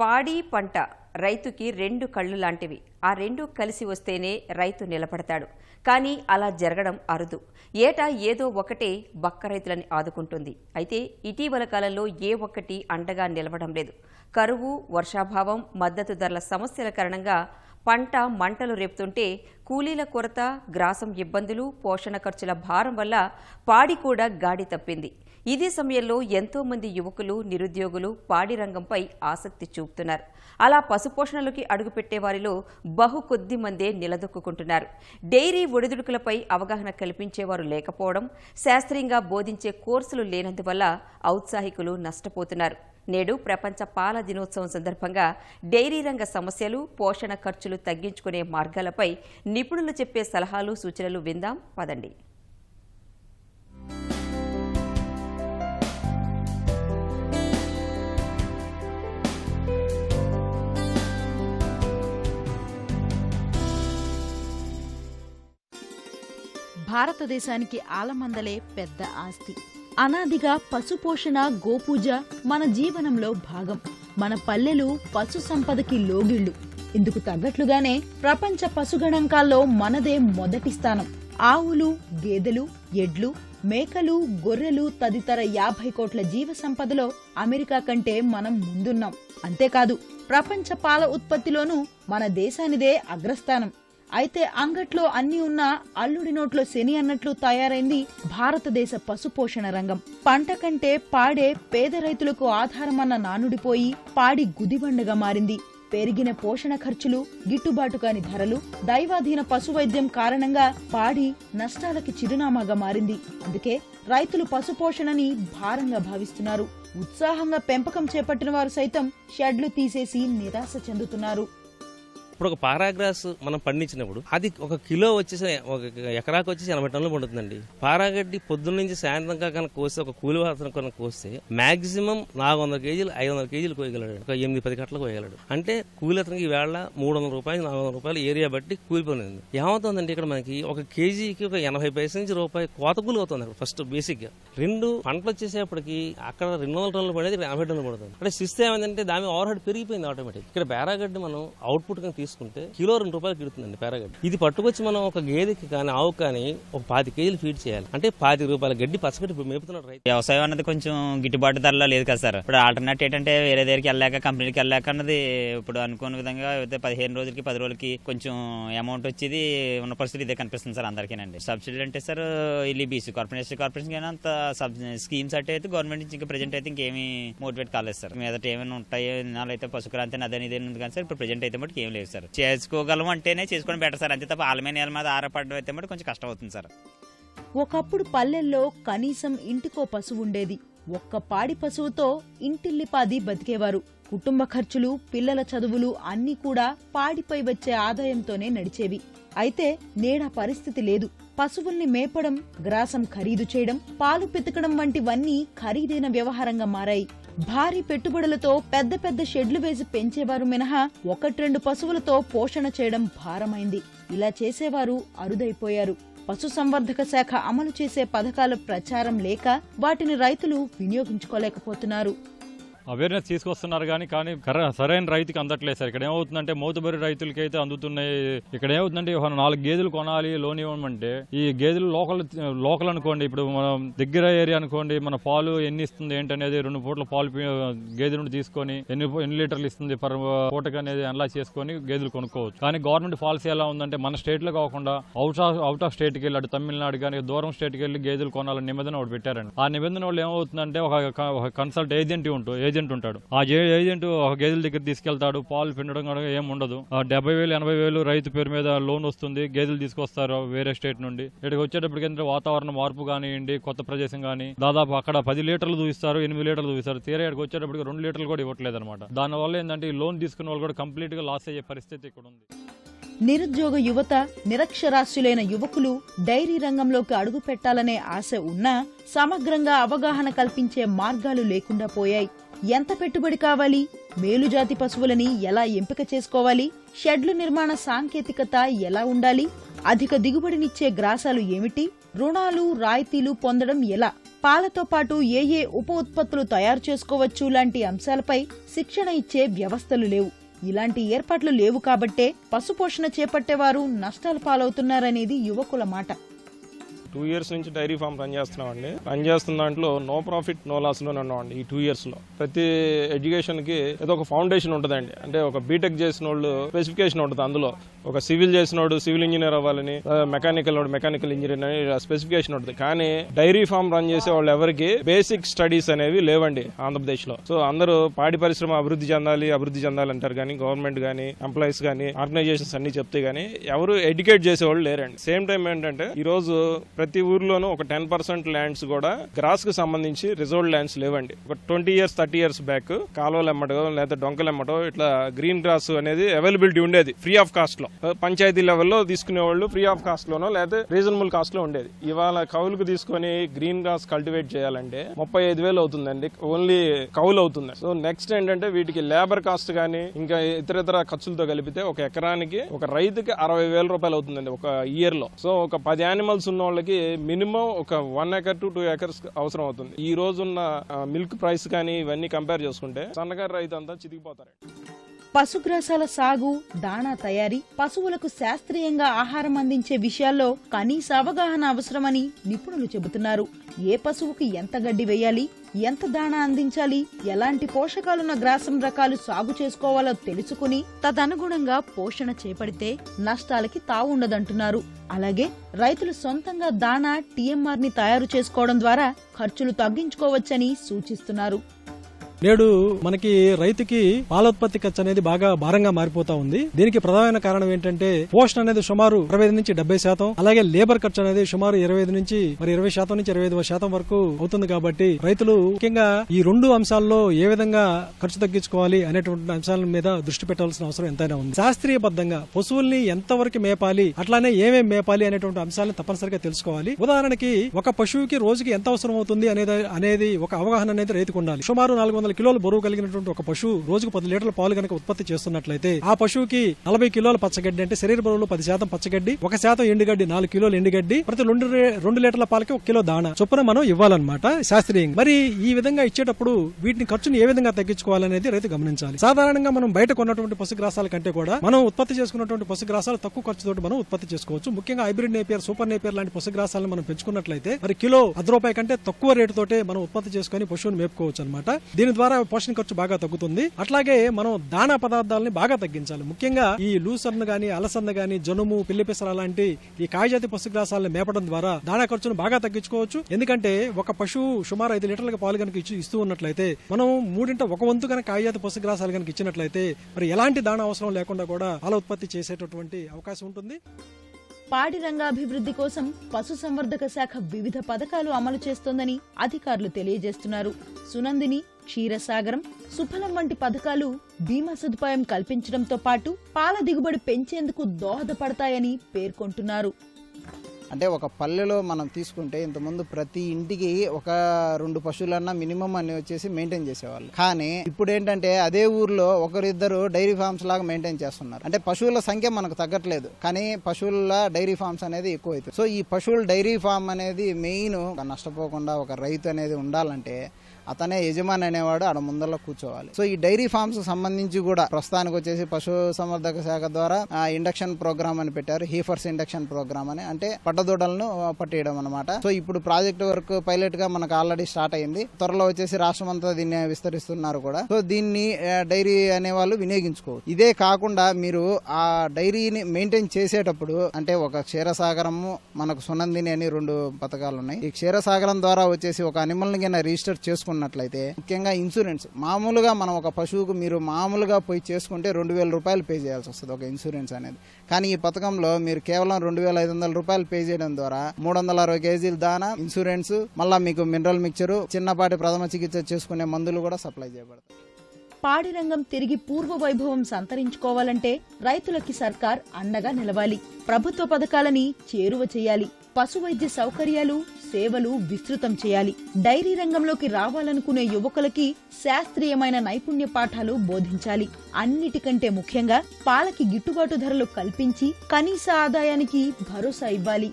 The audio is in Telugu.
పాడి పంట రైతుకి రెండు కళ్ళు లాంటివి. ఆ రెండు కలిసి వస్తేనే రైతు నిలబడతాడు. కానీ అలా జరగడం అరుదు. ఏటా ఏదో ఒకటే బక్క రైతులని ఆదుకుంటుంది. అయితే ఇటీవల కాలంలో ఏ ఒక్కటి అండగా నిలవడం లేదు. కరువు వర్షాభావం మద్దతు ధరల సమస్యల కారణంగా పంట మంటలు రేపుతుంటే కూలీల కొరత గ్రాసం ఇబ్బందులు పోషణ ఖర్చుల భారం వల్ల పాడి కూడా గాడి తప్పింది. ఇదే సమయంలో ఎంతో మంది యువకులు నిరుద్యోగులు పాడి రంగంపై ఆసక్తి చూపుతున్నారు. అలా పశుపోషణలోకి అడుగుపెట్టే వారిలో బహు కొద్ది మందే నిలదొక్కుంటున్నారు డైరీ ఒడిదుడుకులపై అవగాహన కల్పించేవారు లేకపోవడం శాస్త్రీయంగా బోధించే కోర్సులు లేనందువల్ల ఔత్సాహికులు నష్టపోతున్నారు. నేడు ప్రపంచ పాల దినోత్సవం సందర్భంగా డైరీ రంగ సమస్యలు పోషణ ఖర్చులు తగ్గించుకునే మార్గాలపై నిపుణులు చెప్పే సలహాలు సూచనలు విందాం. పదండి. భారతదేశానికి ఆలమందలే పెద్ద ఆస్తి. అనాదిగా పశుపోషణ గోపూజ మన జీవనంలో భాగం. మన పల్లెలు పశు సంపదకి లోగిళ్ళు ఇందుకు తగ్గట్లుగానే ప్రపంచ పశుగణాంకాల్లో మనదే మొదటి స్థానం. ఆవులు గేదెలు ఎడ్లు మేకలు గొర్రెలు తదితర యాభై కోట్ల జీవ సంపదలో అమెరికా కంటే మనం ముందున్నాం. అంతేకాదు ప్రపంచ పాల ఉత్పత్తిలోనూ మన దేశానిదే అగ్రస్థానం. అయితే అంగట్లో అన్ని ఉన్నా అల్లుడి నోట్లో శని అన్నట్లు తయారైంది భారతదేశ పశుపోషణ రంగం. పంట కంటే పాడే పేద రైతులకు ఆధారమన్న నానుడిపోయి పాడి గుదిబండగా మారింది. పెరిగిన పోషణ ఖర్చులు గిట్టుబాటు కాని ధరలు దైవాధీన పశువైద్యం కారణంగా పాడి నష్టాలకి చిరునామాగా మారింది. అందుకే రైతులు పశుపోషణని భారంగా భావిస్తున్నారు. ఉత్సాహంగా పెంపకం చేపట్టిన వారు సైతం షెడ్లు తీసేసి నిరాశ చెందుతున్నారు. ఇప్పుడు ఒక పారాగ్రాస్ మనం పండించినప్పుడు అది ఒక కిలో వచ్చేసి ఒక ఎకరాకు వచ్చేసి ఎనభై టన్నులు పండుతుందండి. పారాగడ్డి పొద్దున్న నుంచి సాయంత్రం కనుక కోస్తే ఒక కూలి వాసన కనుక కోస్తే మాక్సిమం నాలుగు వందల కేజీలు ఐదు వందల కేజీలు కోయగలడు. ఒక ఎనిమిది పది కట్టలు కోయగలడు. అంటే కూలి అతనికి వేళ మూడు వందల రూపాయలు నాలుగు వందల రూపాయలు ఏరియా బట్టి కూలిపోయింది ఏమవుతుందండి ఇక్కడ మనకి ఒక కేజీకి ఒక ఎనభై పైసల నుంచి రూపాయి కోత కూలి అవుతుంది అక్కడ ఫస్ట్ బేసిక్గా. రెండు పంటలు వచ్చేసేపటికి అక్కడ రెండు వందల టన్నులు పడేది ఎనభై టన్నులు పడుతుంది. అంటే సిస్తే ఏమైందంటే దాని ఓవర్ హెడ్ పెరిగిపోయింది ఆటోమేటిక్ ఇక్కడ బేరాగడ్డి మనం అవుట్పుట్ కనుక తీసుకుంటే కిలో రెండు రూపాయలు కిడుతుందండి పేరాగడ్డి. ఇది పట్టుకొచ్చి మనం ఒక గేదెకి కానీ ఆవు కానీ ఒక పాతి కేజీలు ఫీడ్ చేయాలి. అంటే పాతి రూపాయల గడ్డి పచ్చగడ్డి మేపుతున్నాడు రైతు. వ్యవసాయం అన్నది కొంచెం గిట్టుబాటు ధరలో లేదు కదా సార్. ఇప్పుడు ఆల్టర్నేట్ ఏంటంటే వేరే దగ్గరికి వెళ్ళాక కంపెనీకి వెళ్ళాక అన్నది ఇప్పుడు అనుకున్న విధంగా అయితే పదిహేను రోజులకి పది రోజులకి కొంచెం అమౌంట్ వచ్చేది ఉన్న పరిస్థితి ఇదే కనిపిస్తుంది సార్ అందరికీనండి. సబ్సిడీ అంటే సార్ ఇల్లు బీసీ కార్పొరేషన్ కార్పొరేషన్ కానీ అంత సబ్ స్కీమ్స్ అంటే అయితే గవర్నమెంట్ నుంచి ఇంకా ప్రజెంట్ అయితే ఇంకేమీ మోటివేట్ కాలేదు సార్. మీదట ఏమైనా ఉంటాయో నాలైతే అయితే పశుక్రాంతి అదే ఇదే ఉంది కానీ సార్ ఇప్పుడు ప్రజెంట్ అయితే మటుకు ఏం లేదు సార్. చేసుకోగలం అంటేనే చేసుకోవడం బెటర్ సార్. అంతే తప్ప ఆల మీద నేల మీద ఆరపడడం అయితే కొంచెం కష్టం అవుతుంది సార్. ఒకప్పుడు పల్లెల్లో కనీసం ఇంటికో పశువు ఉండేది. ఒక్క పాడి పశువుతో ఇంటిల్లిపాది బతికేవారు. కుటుంబ ఖర్చులు పిల్లల చదువులు అన్నీ కూడా పాడిపై వచ్చే ఆదాయంతోనే నడిచేవి. అయితే నేడా పరిస్థితి లేదు. పశువుల్ని మేపడం గ్రాసం ఖరీదు చేయడం పాలు పితకడం వంటివన్నీ ఖరీదైన వ్యవహారంగా మారాయి. భారీ పెట్టుబడులతో పెద్ద పెద్ద షెడ్లు వేసి పెంచేవారు మినహా ఒకట్రెండు పశువులతో పోషణ చేయడం భారమైంది. ఇలా చేసేవారు అరుదైపోయారు. పశుసంవర్ధక శాఖ అమలు చేసే పథకాల ప్రచారం లేక వాటిని రైతులు వినియోగించుకోలేకపోతున్నారు. అవేర్నెస్ తీసుకొస్తున్నారు కానీ కానీ సరైన రైతుకి అందట్లేదు సార్. ఇక్కడ ఏమవుతుందంటే మోతుబరి రైతులకి అయితే అందుతున్నాయి ఇక్కడ ఏమవుతుందంటే నాలుగు గేదెలు కొనాలి లోన్ ఇవ్వమంటే ఈ గేదెలు లోకల్ లోకల్ అనుకోండి ఇప్పుడు మనం దగ్గర ఏరియా అనుకోండి మన పాలు ఎన్ని ఇస్తుంది ఏంటనేది రెండు పూట్ల పాలు గేదె నుండి తీసుకొని ఎన్ని ఎన్ని లీటర్లు ఇస్తుంది పర్ పూటకి అనేది అనలైజ్ చేసుకొని గేదెలు కొనుక్కోవచ్చు. కానీ గవర్నమెంట్ పాలసీ ఎలా ఉందంటే మన స్టేట్లో కాకుండా అవుట్ ఆఫ్ అవుట్ ఆఫ్ స్టేట్కి వెళ్ళి అటు తమిళనాడు కానీ దూరం స్టేట్కి వెళ్ళి గేదెలు కొనాలని నిబంధన ఒకటి పెట్టారండి. ఆ నిబంధన వాళ్ళు ఏమవుతుందంటే ఒక కన్సల్ట్ ఏజెంట్ ఉంటుంది ఏజెంట్ ఉంటాడు. ఆ ఏజెంట్ ఒక గేదెల దగ్గర తీసుకెళ్తాడు పాలు పిండడం కూడా ఏం ఉండదు. ఆ డెబ్బై వేలు ఎనభై వేలు రైతు పేరు మీద లోన్ వస్తుంది గేదెలు తీసుకొస్తారు వేరే స్టేట్ నుండి. ఇక్కడికి వచ్చేటప్పటికి ఏంటంటే వాతావరణ మార్పు కానివ్వండి కొత్త ప్రదేశం కానీ దాదాపు అక్కడ పది లీటర్లు చూపిస్తారు ఎనిమిది లీటర్లు చూపిస్తారు తీరా ఇక్కడికి వచ్చేటప్పటికి రెండు లీటర్లు కూడా ఇవ్వట్లేదు అనమాట దానివల్ల ఏంటంటే ఈ లోన్ తీసుకున్న వాళ్ళు కూడా కంప్లీట్గా లాస్ అయ్యే పరిస్థితి ఇక్కడ ఉంది. నిరుద్యోగ యువత నిరక్షరాస్యులైన యువకులు డైరీ రంగంలోకి అడుగు పెట్టాలనే ఆశ ఉన్నా సమగ్రంగా అవగాహన కల్పించే మార్గాలు లేకుండా పోయాయి. ఎంత పెట్టుబడి కావాలి? మేలుజాతి పశువులని ఎలా ఎంపిక చేసుకోవాలి? షెడ్లు నిర్మాణ సాంకేతికత ఎలా ఉండాలి? అధిక దిగుబడినిచ్చే గ్రాసాలు ఏమిటి? రుణాలు రాయితీలు పొందడం ఎలా? పాలతో పాటు ఏ ఏ ఉప ఉత్పత్తులు తయారు చేసుకోవచ్చు? లాంటి అంశాలపై శిక్షణ ఇచ్చే వ్యవస్థలు లేవు. ఇలాంటి ఏర్పాట్లు లేవు కాబట్టే పశుపోషణ చేపట్టేవారు నష్టాల పాలవుతున్నారనేది యువకుల మాట. టూ ఇయర్స్ నుంచి డైరీ ఫామ్ రన్ చేస్తున్నామండి. రన్ చేస్తున్న దాంట్లో నో ప్రాఫిట్ నో లాస్లోనే ఉన్నామండి ఈ టూ ఇయర్స్లో. ప్రతి ఎడ్యుకేషన్కి ఏదో ఒక ఫౌండేషన్ ఉంటుందండి. అంటే ఒక బీటెక్ చేసిన వాళ్ళు స్పెసిఫికేషన్ ఉంటుంది అందులో. ఒక సివిల్ చేసినోడు సివిల్ ఇంజనీర్ అవ్వాలని మెకానికల్ మెకానికల్ ఇంజనీర్ అని స్పెసిఫికేషన్ ఉంటుంది. కానీ డైరీ ఫామ్ రన్ చేసే వాళ్ళు ఎవరికి బేసిక్ స్టడీస్ అనేవి లేవండి ఆంధ్రప్రదేశ్లో సో అందరూ పాడి పరిశ్రమ అభివృద్ధి చెందాలి అభివృద్ధి చెందాలి అంటారు కానీ గవర్నమెంట్ కానీ ఎంప్లాయీస్ కానీ ఆర్గనైజేషన్స్ అన్ని చెప్తే కానీ ఎవరు ఎడ్యుకేట్ చేసేవాళ్ళు లేరండి. సేమ్ టైం ఏంటంటే ఈ రోజు ప్రతి ఊర్లోనూ ఒక టెన్ పర్సెంట్ ల్యాండ్స్ కూడా గ్రాస్కు సంబంధించి రిజర్వ్ ల్యాండ్స్ లేవండి. ఒక twenty years thirty years back కాలువలు ఎమ్మటో లేదా డొంకలు ఎమ్మటో ఇట్లా గ్రీన్ గ్రాస్ అనేది అవైలబిలిటీ ఉండేది ఫ్రీ ఆఫ్ కాస్ట్లో. పంచాయతీ లెవెల్లో తీసుకునేవాళ్ళు ఫ్రీ ఆఫ్ కాస్ట్ లోనో లేదా రీజనబుల్ కాస్ట్లో ఉండేది. ఇవాళ కౌలుకు తీసుకొని గ్రీన్ గ్రాస్ కల్టివేట్ చేయాలంటే ముప్పై ఐదు వేలు అవుతుందండి. ఓన్లీ కౌలు అవుతుంది. సో నెక్స్ట్ ఏంటంటే వీటికి లేబర్ కాస్ట్ కానీ ఇంకా ఇతర ఇతర ఖర్చులతో కలిపితే ఒక ఎకరానికి ఒక రైతుకి అరవై వేల రూపాయలు అవుతుందండి ఒక ఇయర్లో సో ఒక పది యానిమల్స్ ఉన్న వాళ్ళకి మినిమం ఒక one acre to two acres అవసరం అవుతుంది. ఈ రోజున్న మిల్క్ ప్రైస్ కానీ ఇవన్నీ కంపేర్ చేసుకుంటే సన్నకారు రైతు అంతా చితికిపోతారు. పశుగ్రాసాల సాగు దాణా తయారీ పశువులకు శాస్త్రీయంగా ఆహారం అందించే విషయాల్లో కనీస అవగాహన అవసరమని నిపుణులు చెబుతున్నారు. ఏ పశువుకి ఎంత గడ్డి వేయాలి ఎంత దాణా అందించాలి ఎలాంటి పోషకాలున్న గ్రాసం రకాలు సాగు చేసుకోవాలో తెలుసుకుని తదనుగుణంగా పోషణ చేపడితే నష్టాలకి తావుండదంటున్నారు అలాగే రైతులు సొంతంగా దాణా టీఎంఆర్ని తయారు చేసుకోవడం ద్వారా ఖర్చులు తగ్గించుకోవచ్చని సూచిస్తున్నారు. నేడు మనకి రైతుకి పాలోత్పత్తి ఖర్చు అనేది బాగా భారంగా మారిపోతా ఉంది. దీనికి ప్రధానమైన కారణం ఏంటంటే పోషణ అనేది సుమారు అరవై నుంచి డెబ్బై శాతం అలాగే లేబర్ ఖర్చు అనేది సుమారు ఇరవై ఐదు నుంచి మరి ఇరవై శాతం నుంచి ఇరవై శాతం వరకు అవుతుంది కాబట్టి రైతులు ముఖ్యంగా ఈ రెండు అంశాల్లో ఏ విధంగా ఖర్చు తగ్గించుకోవాలి అనేటువంటి అంశాల మీద దృష్టి పెట్టాల్సిన అవసరం ఎంతైనా ఉంది. శాస్త్రీయబద్ధంగా పశువుల్ని ఎంతవరకు మేపాలి అట్లానే ఏమేమి మేపాలి అనేటువంటి అంశాలను తప్పనిసరిగా తెలుసుకోవాలి. ఉదాహరణకి ఒక పశువుకి రోజుకి ఎంత అవసరం అవుతుంది అనేది అనేది ఒక అవగాహన అనేది రైతుకు ఉండాలి. సుమారు నాలుగు వందల కిలోలు బరువు కలిగినటువంటి ఒక పశువు రోజుకు పది లీటర్ల పాలు కనుక ఉత్పత్తి చేస్తున్నట్లయితే ఆ పశువుకి నలభై కిలోల పచ్చగడ్డి అంటే శరీర బరువులో పది శాతం పచ్చగడ్డి ఒక శాతం ఎండుగడ్డి నాలుగు కిలోలు ఎండుగడ్డి ప్రతి రెండు రెండు లీటర్ల పాలకి ఒక కిలో దాణ. చొప్పున మనం ఇవ్వాలన్నమాట శాస్త్రీయంగా. మరి ఈ విధంగా ఇచ్చేటప్పుడు వీటిని ఖర్చును ఏ విధంగా తగ్గించుకోవాలనేది రైతు గమనించాలి. సాధారణంగా మనం బయట కొన్నటువంటి పశుగ్రాసాల కంటే కూడా మనం ఉత్పత్తి చేసుకున్నటువంటి పశుగ్రాసాలు తక్కువ ఖర్చుతో మనం ఉత్పత్తి చేసుకోవచ్చు. ముఖ్యంగా హైబ్రిడ్ నేపియర్ సూపర్ నేపియర్ లాంటి పశుగ్రాసాలను మనం పెంచుకున్నట్లయితే మరి కిలో అర్ధ రూపాయి కంటే తక్కువ రేటుతో మనం ఉత్పత్తి చేసుకుని పశువుని మేపుకోవచ్చు అనమాట దీని ద్వారా పోషణ ఖర్చు బాగా తగ్గుతుంది. అట్లాగే మనం దాణా పదార్థాలని బాగా తగ్గించాలి. ముఖ్యంగా ఈ లూసర్న్ గాని అలసంద గాని జనుము పిల్లిపెసర లాంటి ఈ కాయజాతి పశుగ్రాసాలను మేపడం ద్వారా దాణా ఖర్చును బాగా తగ్గించుకోవచ్చు. ఎందుకంటే ఒక పశువు సుమారు ఐదు లీటర్లకు పాలు కనుక ఇచ్చి ఇస్తూ ఉన్నట్లయితే మనం మూడింట ఒక వంతు కనుక కాయజాతి పశుగ్రాసాలు కనుక ఇచ్చినట్లయితే మరి ఎలాంటి దాణా అవసరం లేకుండా కూడా పాల ఉత్పత్తి చేసేటటువంటి అవకాశం ఉంటుంది. పాడి రంగాభివృద్ధి కోసం పశుసంవర్ధక శాఖ వివిధ పథకాలు అమలు చేస్తోందని అధికారులు తెలియజేస్తున్నారు. సునందిని క్షీరసాగరం సుఫలం వంటి పథకాలు బీమా సదుపాయం కల్పించడంతో పాటు పాల దిగుబడి పెంచేందుకు దోహదపడతాయని పేర్కొంటున్నారు. అంటే ఒక పల్లెలో మనం తీసుకుంటే ఇంతకుముందు ప్రతి ఇంటికి ఒక రెండు పశువులన్నా మినిమం అని వచ్చేసి మెయింటైన్ చేసేవాళ్ళు. కానీ ఇప్పుడు ఏంటంటే అదే ఊర్లో ఒకరిద్దరు డైరీ ఫార్మ్స్ లాగా మెయింటైన్ చేస్తున్నారు. అంటే పశువుల సంఖ్య మనకు తగ్గట్లేదు కానీ పశువుల డైరీ ఫార్మ్స్ అనేది ఎక్కువ అవుతుంది సో ఈ పశువుల డైరీ ఫార్మ్ అనేది మెయిన్ నష్టపోకుండా ఒక రైతు అనేది ఉండాలంటే అతనే యజమాని అనేవాడు ఆడ ముందరలో కూర్చోవాలి. సో ఈ డైరీ ఫార్మ్స్ సంబంధించి కూడా ప్రస్తుతానికి వచ్చేసి పశు సంవర్ధక శాఖ ద్వారా ఇండక్షన్ ప్రోగ్రామ్ అని పెట్టారు హీఫర్స్ ఇండక్షన్ ప్రోగ్రామ్ అని. అంటే పట్టదూడలను పట్టేయడం అనమాట సో ఇప్పుడు ప్రాజెక్ట్ వర్క్ పైలట్గా మనకు ఆల్రెడీ స్టార్ట్ అయింది. త్వరలో వచ్చేసి రాష్ట్రం అంతా దీన్ని విస్తరిస్తున్నారు కూడా. సో దీన్ని డైరీ అనే వాళ్ళు వినియోగించుకోవచ్చు. ఇదే కాకుండా మీరు ఆ డైరీని మెయింటైన్ చేసేటప్పుడు అంటే ఒక క్షీరసాగరము మనకు సునందిని అని రెండు పథకాలు ఉన్నాయి ఈ క్షీరసాగరం ద్వారా వచ్చేసి ఒక అనిమల్ని కింద రిజిస్టర్ చేసుకున్నట్లయితే ముఖ్యంగా ఇన్సూరెన్స్. మామూలుగా మనం ఒక పశువుకు మీరు మామూలుగా పోయి చేసుకుంటే రెండు వేల రూపాయలు పే చేయాల్సి వస్తుంది ఒక ఇన్సూరెన్స్ అనేది. కానీ ఈ పథకంలో మీరు కేవలం రెండు వేల ఐదు వందల రూపాయలు పే చేయడం ద్వారా మూడు వందల అరవై కేజీల దానా ఇన్సూరెన్స్ మళ్ళా మీకు మినరల్ మిక్చర్ చిన్నపాటి ప్రథమ చికిత్స చేసుకునే మందులు కూడా సప్లై చేయబడతాయి. పాడి రంగం తిరిగి పూర్వ వైభవం సంతరించుకోవాలంటే రైతులకి సర్కార్ అండగా నిలవాలి. ప్రభుత్వ పథకాలని చేరువ చేయాలి. పశు వైద్య సౌకర్యాలు సేవలు విస్తృతం చేయాలి. డైరీ రంగంలోకి రావాలనుకునే యువకులకి శాస్త్రీయమైన నైపుణ్య పాఠాలు బోధించాలి. అన్నిటికంటే ముఖ్యంగా పాలకి గిట్టుబాటు ధరలు కల్పించి కనీస ఆదాయానికి భరోసా ఇవ్వాలి.